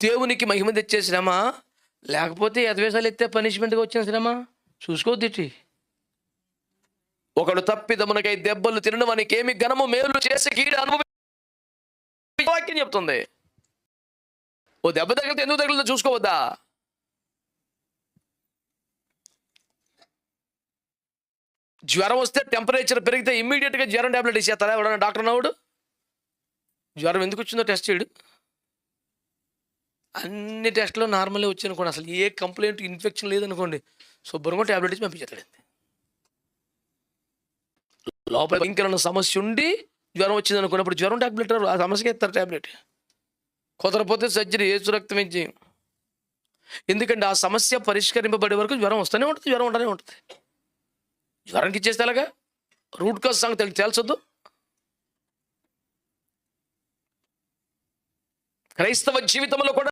దేవునికి మహిమ తెచ్చే శ్రమ లేకపోతే ఎదవేశాలు ఎత్తే పనిష్మెంట్గా వచ్చిన శ్రమ? చూసుకోద్ది ఒకడు తప్పిదమునకై దెబ్బలు తినడం వానికి ఏమి ఘనము మేలు చేసి కీడ అనుభవి వాక్యం చెప్తుంది. ఓ దెబ్బ తగిలితే ఎందుకు తగిలిందో చూసుకోవద్దా? జ్వరం వస్తే టెంపరేచర్ పెరిగితే ఇమ్మీడియట్గా జ్వరం ట్యాబ్లెట్ ఇచ్చేస్తారా? ఎవడన్నా డాక్టర్ అన్నవాడు? జ్వరం ఎందుకు వచ్చిందో టెస్ట్ చేయడు. అన్ని టెస్ట్లో నార్మలే వచ్చి అనుకోండి. అసలు ఏ కంప్లైంట్ ఇన్ఫెక్షన్ లేదనుకోండి. శుభ్రంగా టాబ్లెట్ ఇచ్చి పంపించేస్తాడు లోపల భయంకరమైన సమస్య ఉండి జ్వరం వచ్చింది అనుకున్నప్పుడు జ్వరం టాబ్లెట్ ఆ సమస్యకి ఇస్తారు టాబ్లెట్. కుదరపోతే సర్జరీ ఏసు రక్తం ఇచ్చి ఎందుకంటే ఆ సమస్య పరిష్కరింపబడే వరకు జ్వరం వస్తూనే ఉంటుంది జ్వరం ఉంటూనే ఉంటుంది. జ్వరానికి ఇచ్చేస్తే ఎలాగా? రూట్ కాజ్ సంగతి తేల్చొద్దు. క్రైస్తవ జీవితంలో కూడా